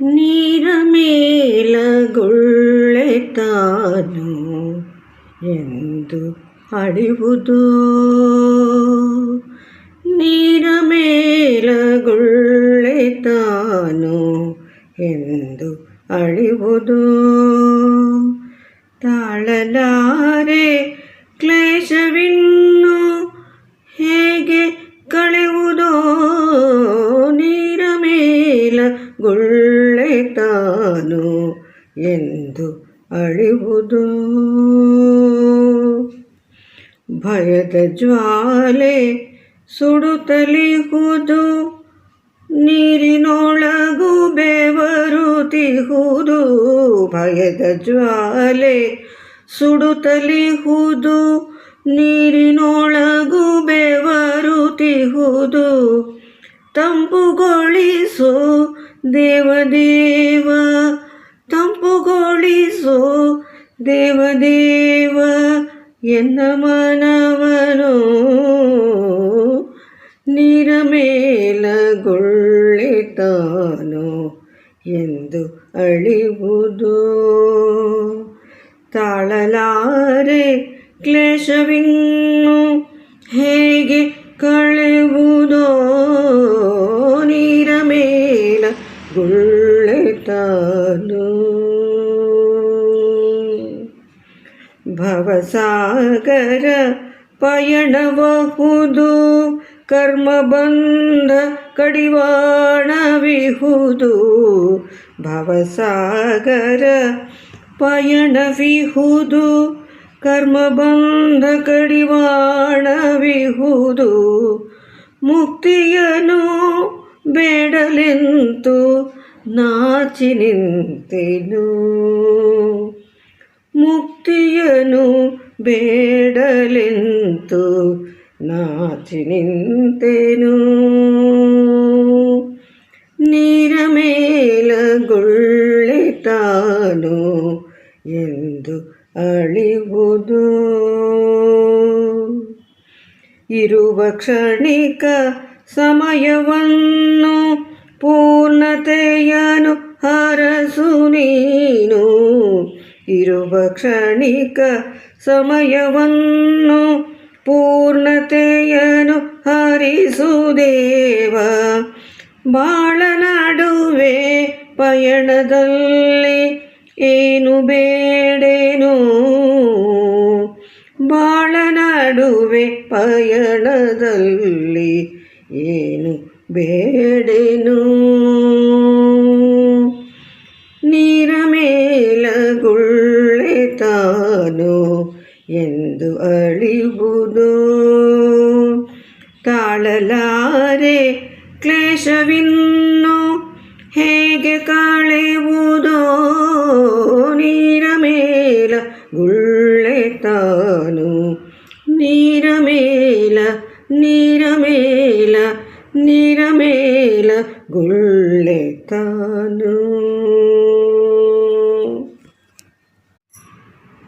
ನೀರ ಮೇಲಗೊಳ್ಳೆ ತಾನು ಎಂದು ಅಳಿವುದು ನೀರ ಮೇಲಗೊಳ್ಳೆ ತಾನು ಎಂದು ಅಳಿವುದು ತಾಳಲಾರೆ ಕ್ಲೇಶವಿನ್ನು ಹೇಗೆ ಕಳೆಯುವುದೋ? ನೀರ ಮೇಲ ಅಳಿವುದು. ಭಯದ ಜ್ವಾಲೆ ಸುಡುತ್ತಲಿಹುದು ನೀರಿನೊಳಗು ಬೆವರುತಿಹುದು ಭಯದ ಜ್ವಾಲೆ ಸುಡುತ್ತಲಿಹುದು ನೀರಿನೊಳಗು ಬೆವರುತಿಹುದು ತಂಪುಗೊಳಿಸು ದೇವದೇವ ತಂಪುಗೊಳಿಸು ದೇವದೇವ ಎನ್ನ ಮನವನು? ನೀರ ಮೇಲಗೊಳ್ಳಿತಾನು ಎಂದು ಅಳಿವುದು. ತಾಳಲಾರೆ ಕ್ಲೇಶವಿನ್ನು ಹೇಗೆ ಕಳೆಯುವುದೋ ಭವಸಾಗರ ಪಯಣಬಹುದು ಕರ್ಮಬಂಧ ಕಡಿವಾಣವಿಹುದು. ಭವಸಾಗರ ಪಯಣವಿಹುದು ಕರ್ಮಬಂಧ ಕಡಿವಾಣವಿಹುದು. ಮುಕ್ತಿಯನು ಬೇಡಲೆಂತು ನಾಚಿ ನಿಂತೆನು ಮುಕ್ತಿಯನು ಬೇಡಲೆಂತು ನಾಚಿ ನಿಂತೆನು. ನೀರ ಮೇಲಗೊಳ್ಳಿತಾನು ಎಂದು ಅಳಿವುದು. ಇರುವ ಕ್ಷಣಿಕ ಸಮಯವನ್ನು ಪೂರ್ಣತೆಯನು ಹರಸು ನೀನು ಇರುವ ಕ್ಷಣಿಕ ಸಮಯವನ್ನು ಪೂರ್ಣತೆಯನು ಹರಿಸು ದೇವ ಬಾಳ ನಡುವೆ ಪಯಣದಲ್ಲಿ ಏನು ಬೇಡೇನು? ಬಾಳನಾಡುವೆ ಪಯಣದಲ್ಲಿ ಏನು ಬೇಡೇನು? ತಾನು ಎಂದು ಅಳಿವುದು ತಾಳಲಾರೆ ಕ್ಲೇಶವಿನ್ನು ಹೇಗೆ ಕಳೆಯುವುದೋ ನೀರ ಮೇಲ ಗುಳ್ಳೆ ತಾನು ನೀರ ಮೇಲ ನೀರ ಮೇಲ ನೀರ ಮೇಲ ಗುಳ್ಳೆ ತಾನು